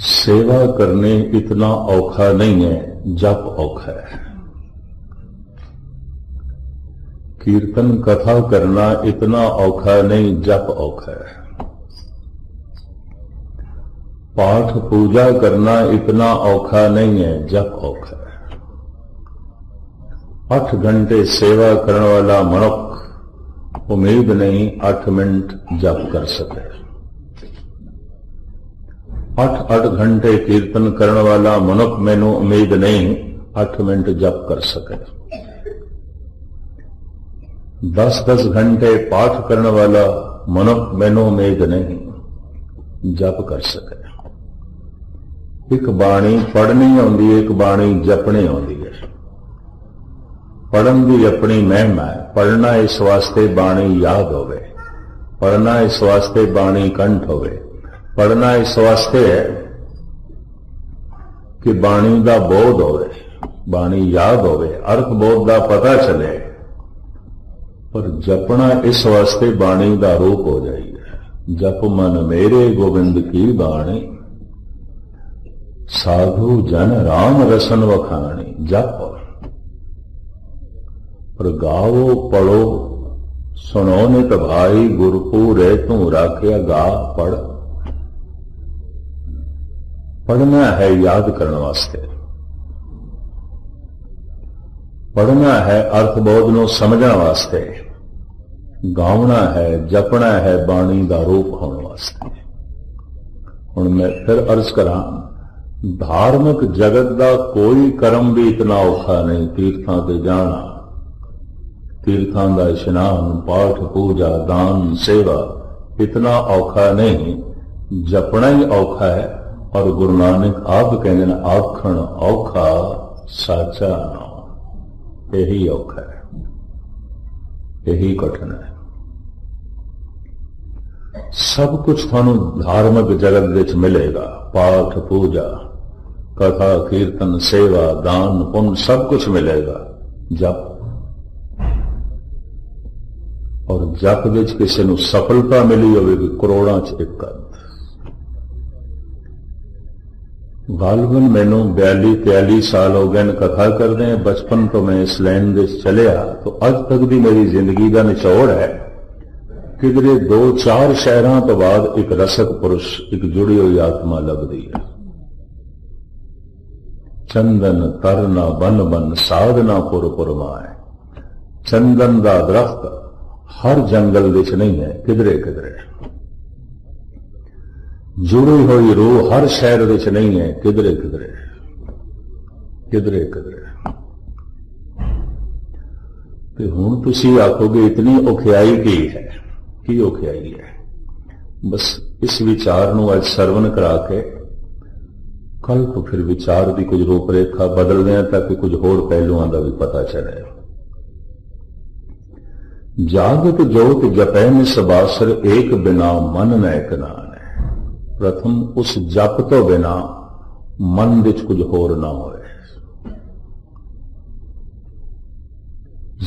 सेवा करने इतना औखा नहीं है, जप औखा है। कीर्तन कथा करना इतना औखा नहीं, जप औखा है। पाठ पूजा करना इतना औखा नहीं है, जप औखा है। आठ घंटे सेवा करने वाला मनुख उम्मीद नहीं आठ मिनट जप कर सके। 8-8 ਘੰਟੇ ਕੀਰਤਨ ਕਰਨ ਵਾਲਾ ਮਨੁੱਖ ਮੈਨੂੰ ਉਮੀਦ ਨਹੀਂ 8 ਮਿੰਟ ਜਪ ਕਰ ਸਕੇ। 10-10 ਘੰਟੇ ਪਾਠ ਕਰਨ ਵਾਲਾ ਮਨੁੱਖ ਮੈਨੂੰ ਉਮੀਦ ਨਹੀਂ ਜਪ ਕਰ ਸਕੇ। ਇੱਕ ਬਾਣੀ ਪੜ੍ਹਨੀ ਆਉਂਦੀ ਹੈ, ਇੱਕ ਬਾਣੀ ਜਪਣੀ ਆਉਂਦੀ ਹੈ। ਪੜਨ ਦੀ ਆਪਣੀ ਮਹਿਮਾ ਹੈ ਪੜਨਾ ਇਸ ਵਾਸਤੇ ਬਾਣੀ ਯਾਦ ਹੋਵੇ ਪੜਨਾ ਇਸ ਵਾਸਤੇ ਬਾਣੀ ਕੰਠ ਹੋਵੇ। ਪੜਨਾ ਇਸ ਵਾਸਤੇ ਹੈ ਕਿ ਬਾਣੀ ਦਾ ਬੋਧ ਹੋਵੇ, ਬਾਣੀ ਯਾਦ ਹੋਵੇ, ਅਰਥ ਬੋਧ ਦਾ ਪਤਾ ਚੱਲੇ, ਪਰ ਜਪਣਾ ਇਸ ਵਾਸਤੇ ਬਾਣੀ ਦਾ ਰੂਪ ਹੋ ਜਾਈਏ ਜਪ ਮਨ ਮੇਰੇ ਗੋਬਿੰਦ ਕੀ ਬਾਣੀ, ਸਾਧੂ ਜਨ ਰਾਮ ਰਸਨ ਵਖਾਣੀ, ਜਪ ਪਰ ਗਾਵੋ ਪੜੋ, ਸੁਣੋ ਨਿਤ ਭਾਈ, ਗੁਰਪੂਰੇ ਤੂੰ ਰਾਖਿਆ ਗਾ ਪੜ। ਪੜਨਾ ਹੈ ਯਾਦ ਕਰਨ ਵਾਸਤੇ। ਪੜਨਾ ਹੈ ਅਰਥ ਬੋਧ ਨੂੰ ਸਮਝਣ ਵਾਸਤੇ। ਗਾਉਣਾ ਹੈ, ਜਪਣਾ ਹੈ ਬਾਣੀ ਦਾ ਰੂਪ ਹੋਣ ਵਾਸਤੇ। ਹੁਣ ਮੈਂ ਫਿਰ ਅਰਜ਼ ਕਰਾਂ, ਧਾਰਮਿਕ ਜਗਤ ਦਾ ਕੋਈ ਕਰਮ ਵੀ ਇਤਨਾ ਔਖਾ ਨਹੀਂ, ਤੀਰਥਾਂ ਤੇ ਜਾਣਾ। ਤੀਰਥਾਂ ਦਾ ਇਸ਼ਨਾਨ, ਪਾਠ, ਪੂਜਾ, ਦਾਨ, ਸੇਵਾ ਇਤਨਾ ਔਖਾ ਨਹੀਂ, ਜਪਣਾ ਹੀ ਔਖਾ ਹੈ। ਔਰ ਗੁਰੂ ਨਾਨਕ ਆਪ ਕਹਿੰਦੇ ਨੇ, ਆਖਣ ਔਖਾ ਸਾਚਾ ਨਾ। ਇਹੀ ਔਖਾ ਹੈ। ਇਹੀ ਕਠਿਨ ਹੈ। ਸਭ ਕੁਝ ਤੁਹਾਨੂੰ ਧਾਰਮਿਕ ਜਗਤ ਵਿੱਚ ਮਿਲੇਗਾ। ਪਾਠ, ਪੂਜਾ, ਕਥਾ, ਕੀਰਤਨ, ਸੇਵਾ, ਦਾਨ, ਪੁੰਨ ਸਭ ਕੁਝ ਮਿਲੇਗਾ। ਜਪ। ਔਰ ਜਪ ਵਿੱਚ ਕਿਸੇ ਨੂੰ ਸਫਲਤਾ ਮਿਲੀ ਹੋਵੇਗੀ ਕਰੋੜਾਂ ਚ ਇੱਕ ਅੱਧ ਗਾਲਬਨ ਮੈਨੂੰ 42 43 ਸਾਲ ਹੋ ਗਏ ਨੇ ਕਥਾ ਕਰਦੇ ਹਾਂ। ਬਚਪਨ ਤੋਂ ਮੈਂ ਇਸ ਲਾਈਨ ਦੇ ਚਲਿਆ, ਤਾਂ ਅੱਜ ਤੱਕ ਦੀ ਮੇਰੀ ਜ਼ਿੰਦਗੀ ਦਾ ਨਿਚੋੜ ਹੈ। ਕਿਧਰੇ ਦੋ ਚਾਰ ਸ਼ਹਿਰਾਂ ਤੋਂ ਬਾਅਦ ਇੱਕ ਰਸਕ ਪੁਰਸ਼, ਇੱਕ ਜੁੜੀ ਹੋਈ ਆਤਮਾ ਲੱਭਦੀ ਹੈ। ਚੰਦਨ ਤਰਨਾ ਬਨ ਬਨ ਸਾਧਨਾ ਪੁਰ ਪੁਰਮਾਏ ਚੰਦਨ ਦਾ ਦਰਖਤ ਹਰ ਜੰਗਲ ਵਿੱਚ ਨਹੀਂ ਹੈ, ਕਿਧਰੇ ਕਿਧਰੇ। ਜੁੜੀ ਹੋਈ ਰੂਹ ਹਰ ਸ਼ਹਿਰ ਵਿੱਚ ਨਹੀਂ ਹੈ, ਕਿਧਰੇ ਕਿਧਰੇ। ਕਿਧਰੇ ਕਿਧਰੇ। ਤੇ ਹੁਣ ਤੁਸੀਂ ਆਖੋਗੇ, ਇਤਨੀ ਔਖਿਆਈ ਕੀ ਹੈ? ਕੀ ਔਖਿਆਈ ਹੈ? ਬਸ ਇਸ ਵਿਚਾਰ ਨੂੰ ਅੱਜ ਸਰਵਨ ਕਰਾ ਕੇ ਕੱਲ ਤੋਂ ਫਿਰ ਵਿਚਾਰ ਦੀ ਕੁਝ ਰੂਪਰੇਖਾ ਬਦਲਦੇ ਹਾਂ ਤਾਂ ਕਿ ਕੁਝ ਹੋਰ ਪਹਿਲੂਆਂ ਦਾ ਵੀ ਪਤਾ ਚੱਲੇ ਜਾਗਤ ਜੋਤ ਜਪੈ ਨਿਸਬਾਸਰ, ਏਕ ਬਿਨਾ ਮਨ ਨਾ ਪ੍ਰਥਮ ਉਸ ਜਪ ਤੋਂ ਬਿਨਾ ਮਨ ਵਿੱਚ ਕੁਝ ਹੋਰ ਨਾ ਹੋਵੇ।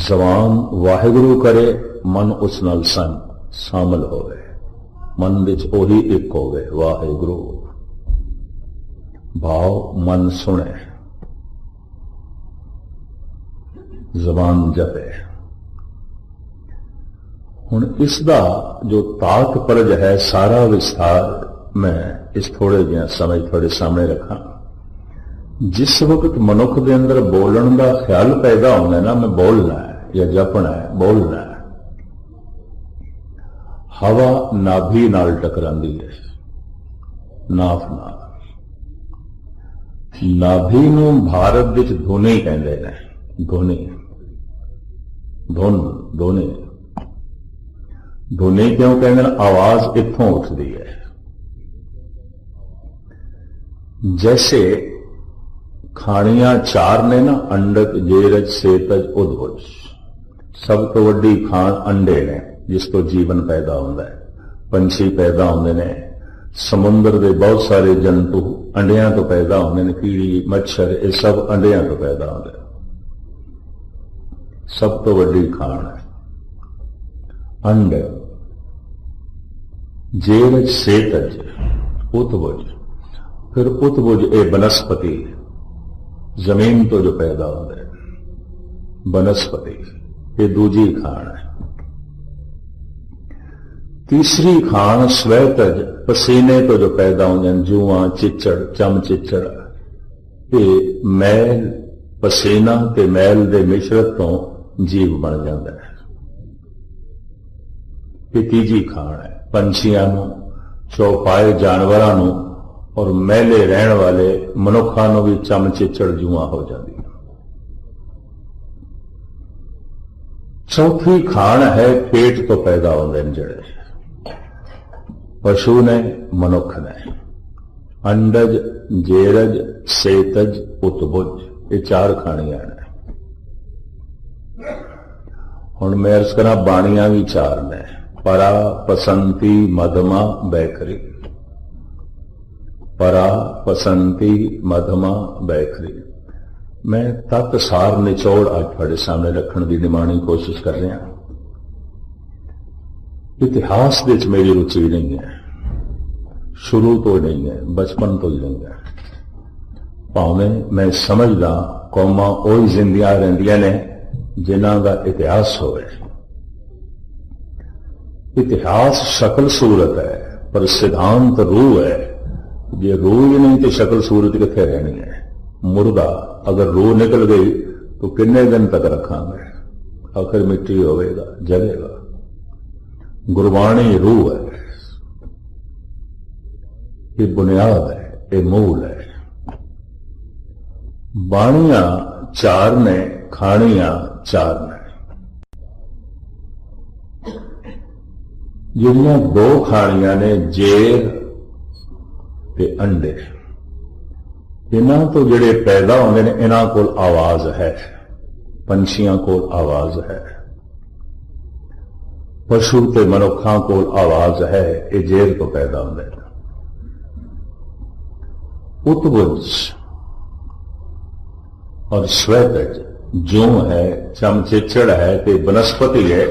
ਜ਼ਬਾਨ ਵਾਹਿਗੁਰੂ ਕਰੇ, ਮਨ ਉਸ ਨਾਲ ਸੰਗ ਸ਼ਾਮਲ ਹੋਵੇ। ਮਨ ਵਿੱਚ ਉਹੀ ਇੱਕ ਹੋਵੇ, ਵਾਹਿਗੁਰੂ। ਭਾਵ ਮਨ ਸੁਣੇ। ਜ਼ਬਾਨ ਜਪੇ। ਹੁਣ ਇਸ ਦਾ ਜੋ ਤਾਕ ਪਰਜ ਹੈ, ਸਾਰਾ ਵਿਸਥਾਰ ਮੈਂ ਇਸ ਥੋੜੇ ਜਿਹਾ ਸਮੇਂ ਤੁਹਾਡੇ ਸਾਹਮਣੇ ਰੱਖਾਂ। ਜਿਸ ਵਕਤ ਮਨੁੱਖ ਦੇ ਅੰਦਰ ਬੋਲਣ ਦਾ ਖਿਆਲ ਪੈਦਾ ਹੁੰਦਾ ਨਾ, ਮੈਂ ਬੋਲਣਾ ਹੈ ਜਾਂ ਜਪਣਾ ਹੈ, ਬੋਲਣਾ ਹੈ। ਹਵਾ ਨਾਭੀ ਨਾਲ ਟਕਰਾਂਦੀ ਹੈ। ਨਾਫ ਨਾਲ। ਨਾਭੀ ਨੂੰ ਭਾਰਤ ਵਿੱਚ ਧੁਨੀ ਕਹਿੰਦੇ ਨੇ। ਧੁਨੀ। ਧੋਨ, ਧੁਨੀ। ਧੁਨੀ ਕਿਉਂ ਕਹਿੰਦੇ ਨੇ? ਆਵਾਜ਼ ਇੱਥੋਂ ਉੱਠਦੀ ਹੈ। ਜੈਸੇ ਖਾਣੀਆਂ ਚਾਰ ਨੇ ਨਾ ਅੰਡਕ ਜੇਰਜ ਸੇਤਜ ਉਦਭੁਜ ਸਭ ਤੋਂ ਵੱਡੀ ਖਾਣ ਅੰਡੇ ਨੇ ਜਿਸ ਤੋਂ ਜੀਵਨ ਪੈਦਾ ਹੁੰਦਾ ਹੈ ਪੰਛੀ ਪੈਦਾ ਹੁੰਦੇ ਨੇ ਸਮੁੰਦਰ ਦੇ ਬਹੁਤ ਸਾਰੇ ਜੰਤੂ ਅੰਡਿਆਂ ਤੋਂ ਪੈਦਾ ਹੁੰਦੇ ਨੇ ਕੀੜੀ ਮੱਛਰ ਇਹ ਸਭ ਅੰਡਿਆਂ ਤੋਂ ਪੈਦਾ ਹੁੰਦੇ ਸਭ ਤੋਂ ਵੱਡੀ ਖਾਣ ਹੈ ਅੰਡ ਜੇਰਜ ਸੇਤਜ ਉਤਵਜ ਫਿਰ ਉਤਬੁਜ ਇਹ ਬਨਸਪਤੀ, ਜ਼ਮੀਨ ਤੋਂ ਜੋ ਪੈਦਾ ਹੁੰਦਾ ਹੈ ਬਨਸਪਤੀ, ਇਹ ਦੂਜੀ ਖਾਣ ਹੈ। ਤੀਸਰੀ ਖਾਣ ਸਵੈਤਜ ਪਸੀਨੇ ਤੋਂ ਜੋ ਪੈਦਾ ਹੁੰਦੇ ਹਨ ਜੂਆਂ, ਚਿੱਚੜ, ਚਮ ਚਿੱਚੜ। ਇਹ ਮੈਲ, ਪਸੀਨਾ ਤੇ ਮੈਲ ਦੇ ਮਿਸ਼ਰਤ ਤੋਂ ਜੀਵ ਬਣ ਜਾਂਦਾ ਹੈ ਇਹ ਤੀਜੀ ਖਾਣ ਹੈ। ਪੰਛੀਆਂ ਨੂੰ, ਚੌਪਾਏ ਜਾਨਵਰਾਂ ਨੂੰ ਔਰ ਮਹਿਲੇ ਰਹਿਣ ਵਾਲੇ ਮਨੁੱਖਾਂ ਨੂੰ ਵੀ ਚਮ ਚਿੱਚੜ ਹੋ ਜਾਂਦੀ ਚੌਥੀ ਖਾਣ ਹੈ ਪੇਟ ਤੋਂ ਪੈਦਾ ਹੁੰਦੇ ਨੇ ਜਿਹੜੇ। ਪਸ਼ੂ ਨੇ, ਮਨੁੱਖ ਨੇ। ਅੰਡਜ, ਜੇਰਜ, ਸੇਤਜ ਉਤਬੁਜ ਇਹ ਚਾਰ ਖਾਣੀਆਂ ਨੇ। ਹੁਣ ਮੈਂ ਅਰਜ਼ ਕਰਾਂ ਬਾਣੀਆਂ ਵੀ ਚਾਰ ਨੇ। ਪਰਾ, ਪਸੰਤੀ, ਮਧਮਾ, ਬੈਕਰੀ। ਪਰਾ ਪਸੰਤੀ ਮਧਮਾ ਬੈਖਰੀ। ਮੈਂ ਤਤ ਸਾਰ ਨਿਚੋੜ ਅੱਜ ਤੁਹਾਡੇ ਸਾਹਮਣੇ ਰੱਖਣ ਦੀ ਨਿਮਾਣੀ ਕੋਸ਼ਿਸ਼ ਕਰ ਰਿਹਾ। ਇਤਿਹਾਸ ਦੇ ਵਿੱਚ ਮੇਰੀ ਰੁਚੀ ਨਹੀਂ ਹੈ। ਸ਼ੁਰੂ ਤੋਂ ਨਹੀਂ ਹੈ, ਬਚਪਨ ਤੋਂ ਹੀ ਨਹੀਂ ਹੈ। ਭਾਵੇਂ ਮੈਂ ਸਮਝਦਾ ਕੌਮਾਂ ਉਹੀ ਜ਼ਿੰਦਗੀਆਂ ਰਹਿੰਦੀਆਂ ਨੇ ਜਿਨ੍ਹਾਂ ਦਾ ਇਤਿਹਾਸ ਹੋਵੇ। ਇਤਿਹਾਸ ਸ਼ਕਲ ਸੂਰਤ ਹੈ, ਪਰ ਸਿਧਾਂਤ ਰੂਹ ਹੈ। ਜੇ ਰੂਹ ਹੀ ਨਹੀਂ ਤੇ ਸ਼ਕਲ ਸੂਰਤ ਕਿੱਥੇ ਰਹਿਣੀ ਹੈ ਮੁਰਦਾ ਅਗਰ ਰੂਹ ਨਿਕਲ ਗਈ ਤਾਂ ਕਿੰਨੇ ਦਿਨ ਤੱਕ ਰੱਖਾਂਗੇ ਆਖਰ ਮਿੱਟੀ ਹੋਵੇਗਾ ਜਲੇਗਾ ਗੁਰਬਾਣੀ ਰੂਹ ਹੈ ਇਹ ਬੁਨਿਆਦ ਹੈ ਇਹ ਮੂਲ ਹੈ ਬਾਣੀਆਂ ਚਾਰ ਨੇ ਖਾਣੀਆਂ ਚਾਰ ਨੇ ਜਿਹੜੀਆਂ ਦੋ ਖਾਣੀਆਂ ਨੇ ਜੇਰ ਤੇ ਅੰਡੇ ਇਹਨਾਂ ਤੋਂ ਜਿਹੜੇ ਪੈਦਾ ਹੁੰਦੇ ਨੇ ਇਹਨਾਂ ਕੋਲ ਆਵਾਜ਼ ਹੈ ਪੰਛੀਆਂ ਕੋਲ ਆਵਾਜ਼ ਹੈ ਪਸ਼ੂ ਤੇ ਮਨੁੱਖਾਂ ਕੋਲ ਆਵਾਜ਼ ਹੈ ਇਹ ਜੇਰ ਤੋਂ ਪੈਦਾ ਹੁੰਦੇ ਨੇ ਉਤਬੁਜ ਔਰ ਸਵੈਤਜ ਜੋ ਹੈ ਚਮਚੇਚੜ ਹੈ ਤੇ ਬਨਸਪਤੀ ਹੈ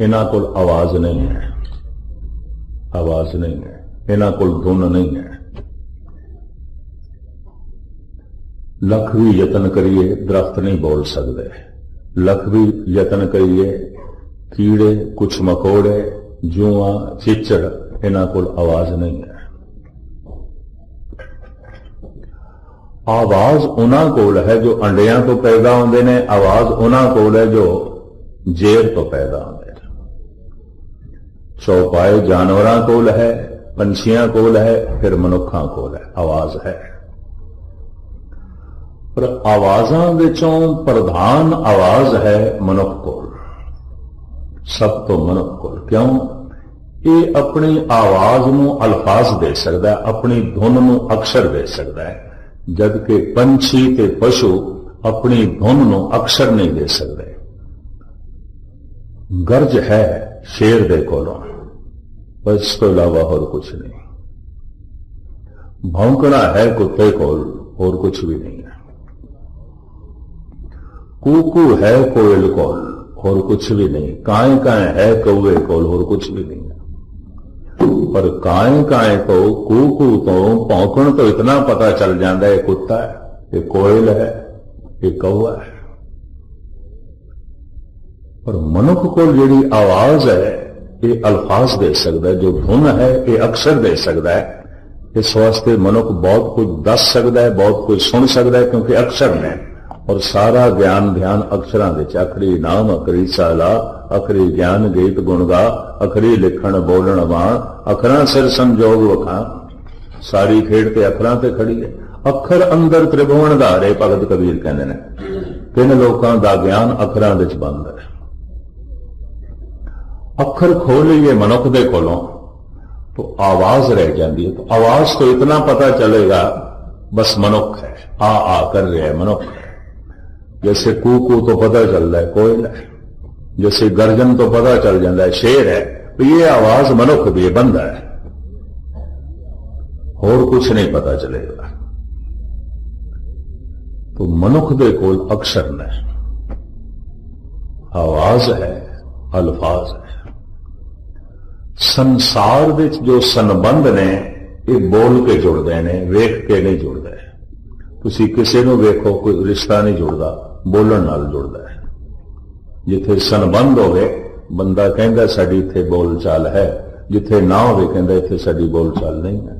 ਇਹਨਾਂ ਕੋਲ ਆਵਾਜ਼ ਨਹੀਂ ਹੈ ਆਵਾਜ਼ ਨਹੀਂ ਹੈ ਇਹਨਾਂ ਕੋਲ ਧੁਨ ਨਹੀਂ ਹੈ ਲੱਖ ਵੀ ਯਤਨ ਕਰੀਏ, ਦਰਖਤ ਨਹੀਂ ਬੋਲ ਸਕਦੇ। ਲੱਖ ਵੀ ਯਤਨ ਕਰੀਏ, ਕੀੜੇ, ਕੁਛ ਮਕੌੜੇ, ਜੂਆਂ, ਚਿੱਚੜ, ਇਹਨਾਂ ਕੋਲ ਆਵਾਜ਼ ਨਹੀਂ ਹੈ। ਆਵਾਜ਼ ਉਹਨਾਂ ਕੋਲ ਹੈ ਜੋ ਅੰਡਿਆਂ ਤੋਂ ਪੈਦਾ ਹੁੰਦੇ ਨੇ, ਆਵਾਜ਼ ਉਹਨਾਂ ਕੋਲ ਹੈ ਜੋ ਜੇਰ ਤੋਂ ਪੈਦਾ ਹੁੰਦੇ ਨੇ। ਚੌਪਾਏ ਜਾਨਵਰਾਂ ਕੋਲ ਹੈ, ਪੰਛੀਆਂ ਕੋਲ ਹੈ, ਫਿਰ ਮਨੁੱਖਾਂ ਕੋਲ ਹੈ, ਆਵਾਜ਼ ਹੈ। ਪਰ ਆਵਾਜ਼ਾਂ ਵਿੱਚੋਂ ਪ੍ਰਧਾਨ ਆਵਾਜ਼ ਹੈ ਮਨੁੱਖ ਕੋਲ। ਸਭ ਤੋਂ ਮਨੁੱਖ ਕੋਲ। ਕਿਉਂ? ਇਹ ਆਪਣੀ ਆਵਾਜ਼ ਨੂੰ ਅਲਫਾਜ਼ ਦੇ ਸਕਦਾ ਹੈ, ਆਪਣੀ ਧੁਨ ਨੂੰ ਅਕਸ਼ਰ ਦੇ ਸਕਦਾ ਹੈ ਜਦ ਕਿ ਪੰਛੀ ਤੇ ਪਸ਼ੂ ਆਪਣੀ ਧੁਨ ਨੂੰ ਅਕਸ਼ਰ ਨਹੀਂ ਦੇ ਸਕਦੇ। ਗਰਜ ਹੈ ਸ਼ੇਰ ਦੇ ਕੋਲੋਂ, ਪਰ ਇਸ ਤੋਂ ਇਲਾਵਾ ਹੋਰ ਕੁਝ ਨਹੀਂ। ਭੌਂਕਣਾ ਹੈ ਕੁੱਤੇ ਕੋਲ, ਹੋਰ ਕੁਝ ਵੀ ਨਹੀਂ ਹੈ। ਕੂਕੂ ਹੈ ਕੋਇਲ ਕੋਲ ਹੋਰ ਕੁਛ ਵੀ ਨਹੀਂ ਕਾਏ ਕਾਏ ਹੈ ਕौवे ਕੋਲ ਹੋਰ ਕੁਛ ਵੀ ਨਹੀਂ ਪਰ ਕਾਏ ਕਾਏ ਤੋਂ ਕੂਕੂ ਤੋਂ ਭੌਂਕਣ ਤੋਂ ਇਤਨਾ ਪਤਾ ਚੱਲ ਜਾਂਦਾ ਹੈ ਕੁੱਤਾ ਹੈ ਇਹ ਕੋਇਲ ਹੈ ਇਹ ਕौवा ਹੈ ਪਰ ਮਨੁੱਖ ਕੋਲ ਜਿਹੜੀ ਆਵਾਜ਼ ਹੈ ਇਹ ਅਲਫਾਜ਼ ਦੇ ਸਕਦਾ ਜੋ ਧੁਨ ਹੈ ਇਹ ਅਕਸ਼ਰ ਦੇ ਸਕਦਾ ਹੈ ਇਸ ਵਾਸਤੇ ਮਨੁੱਖ ਬਹੁਤ ਕੁਝ ਦੱਸ ਸਕਦਾ ਹੈ ਬਹੁਤ ਕੁਝ ਸੁਣ ਸਕਦਾ ਹੈ ਕਿਉਂਕਿ ਅਕਸ਼ਰ ਨੇ ਔਰ ਸਾਰਾ ਗਿਆਨ ਧਿਆਨ ਅਕਸ਼ਰਾਂ ਵਿੱਚ ਅਖਰੀ ਨਾਮ ਅਖਰੀ ਸਾਲਾ ਅਖਰੀ ਗਿਆਨ ਗੀਤ ਗੁਣਗਾ ਅਖਰੀ ਲਿਖਣ ਬੋਲਣ ਵਾਂ ਅਖਰਾਂ ਸਿਰ ਸੰਜੋਗ ਵਖਾਂ ਸਾਰੀ ਖੇਡ ਤੇ ਅਖਰਾਂ ਤੇ ਖੜੀ ਹੈ ਅੱਖਰ ਅੰਦਰ ਤ੍ਰਿਭੁਵਨ ਧਾਰੇ ਭਗਤ ਕਬੀਰ ਕਹਿੰਦੇ ਨੇ ਤਿੰਨ ਲੋਕਾਂ ਦਾ ਗਿਆਨ ਅੱਖਰਾਂ ਵਿੱਚ ਬੰਦ ਹੈ ਅੱਖਰ ਖੋਲੀਏ ਮਨੁੱਖ ਦੇ ਕੋਲੋਂ तो आवाज रह जाती है तो आवाज तो इतना पता चलेगा बस मनुख है आ आ कर रहे हैं मनुख है जैसे कू कू तो पता चल रहा है कोयल है जैसे गर्जन तो पता चल जाता है शेर है तो ये आवाज मनुख भी है बंदा है और कुछ नहीं पता चलेगा तो मनुख दे कोल अक्षर ने आवाज है अल्फाज है ਸੰਸਾਰ ਵਿੱਚ ਜੋ ਸੰਬੰਧ ਨੇ ਇਹ ਬੋਲ ਕੇ ਜੁੜਦੇ ਨੇ ਵੇਖ ਕੇ ਨਹੀਂ ਜੁੜਦੇ ਤੁਸੀਂ ਕਿਸੇ ਨੂੰ ਵੇਖੋ ਕੋਈ ਰਿਸ਼ਤਾ ਨਹੀਂ ਜੁੜਦਾ ਬੋਲਣ ਨਾਲ ਜੁੜਦਾ ਹੈ। ਜਿੱਥੇ ਸੰਬੰਧ ਹੋਵੇ, ਬੰਦਾ ਕਹਿੰਦਾ ਸਾਡੀ ਇੱਥੇ ਬੋਲਚਾਲ ਹੈ। ਜਿੱਥੇ ਨਾ ਹੋਵੇ, ਕਹਿੰਦਾ ਇੱਥੇ ਸਾਡੀ ਬੋਲਚਾਲ ਨਹੀਂ ਹੈ।